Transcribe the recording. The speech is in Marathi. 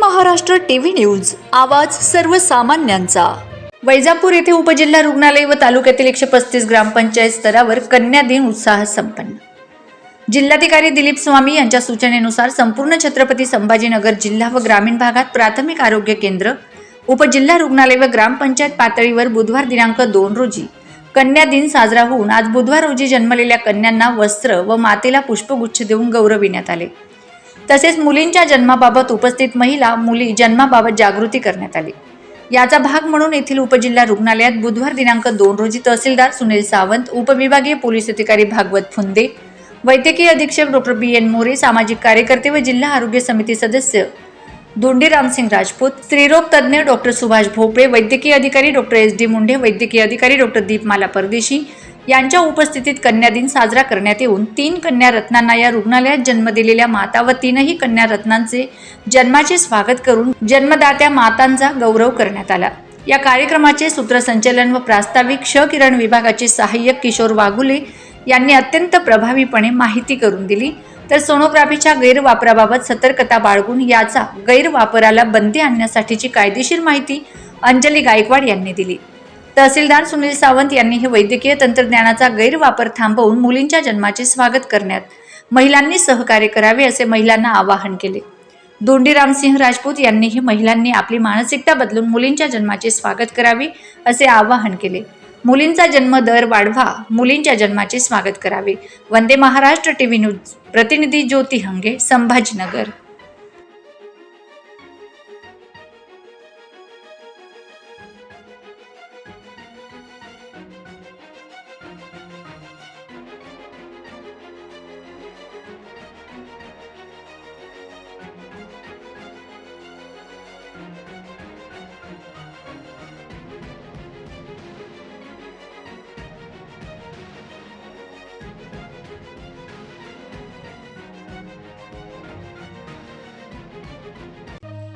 Maharashtra TV news. आवाज सर्वसामान्यांचा. वैजापूर येथे उपजिल्हा रुग्णालय व तालुक्यातील एकशे पस्तीस ग्रामपंचायत स्तरावर कन्या दिन उत्साह संपन्न. जिल्हाधिकारी दिलीप स्वामी यांच्या सूचनेनुसार संपूर्ण छत्रपती संभाजीनगर जिल्हा व ग्रामीण भागात प्राथमिक आरोग्य केंद्र उपजिल्हा रुग्णालय व ग्रामपंचायत पातळीवर बुधवार दिनांक दोन रोजी कन्या दिन साजरा होऊन आज बुधवार रोजी जन्मलेल्या कन्यांना वस्त्र व मातेला पुष्पगुच्छ देऊन गौरविण्यात आले. तसेच मुलींच्या जन्माबाबत उपस्थित महिला मुली जन्माबाबत जागृती करण्यात आली. याचा भाग म्हणून येथील उपजिल्हा रुग्णालयात बुधवार दिनांक दोन रोजी तहसीलदार सुनील सावंत उपविभागीय पोलीस अधिकारी भागवत फुंदे वैद्यकीय अधीक्षक डॉक्टर बी एन मोरे सामाजिक कार्यकर्ते व जिल्हा आरोग्य समिती सदस्य दोंडी रामसिंग राजपूत स्त्रीरोग तज्ज्ञ डॉक्टर सुभाष भोपळे वैद्यकीय अधिकारी डॉक्टर एस डी मुंढे वैद्यकीय अधिकारी डॉक्टर दीपमाला परदेशी यांच्या उपस्थितीत कन्या दिन साजरा करण्यात येऊन तीन कन्या रत्नांना या रुग्णालयात जन्म दिलेल्या माता व तीनही कन्या रत्नांचे जन्माचे स्वागत करून जन्मदात्या मातांचा गौरव करण्यात आला. या कार्यक्रमाचे सूत्रसंचलन व प्रास्ताविक क्ष किरण विभागाचे सहाय्यक किशोर वाघुले यांनी अत्यंत प्रभावीपणे माहिती करून दिली. तर सोनोग्राफीच्या गैरवापराबाबत सतर्कता बाळगून याचा गैरवापराला बंदी आणण्यासाठीची कायदेशीर माहिती अंजली गायकवाड यांनी दिली. तहसीलदार सुनील सावंत यांनी हे वैद्यकीय तंत्रज्ञानाचा गैरवापर थांबवून मुलींच्या जन्माचे स्वागत करण्यात महिलांनी सहकार्य करावे असे महिलांना आवाहन केले. दोंडी रामसिंह राजपूत यांनीही महिलांनी आपली मानसिकता बदलून मुलींच्या जन्माचे स्वागत करावे असे आवाहन केले. मुलींचा जन्म दर वाढवा मुलींच्या जन्माचे स्वागत करावे. वंदे महाराष्ट्र टीव्ही न्यूज प्रतिनिधी ज्योती हंगे संभाजीनगर.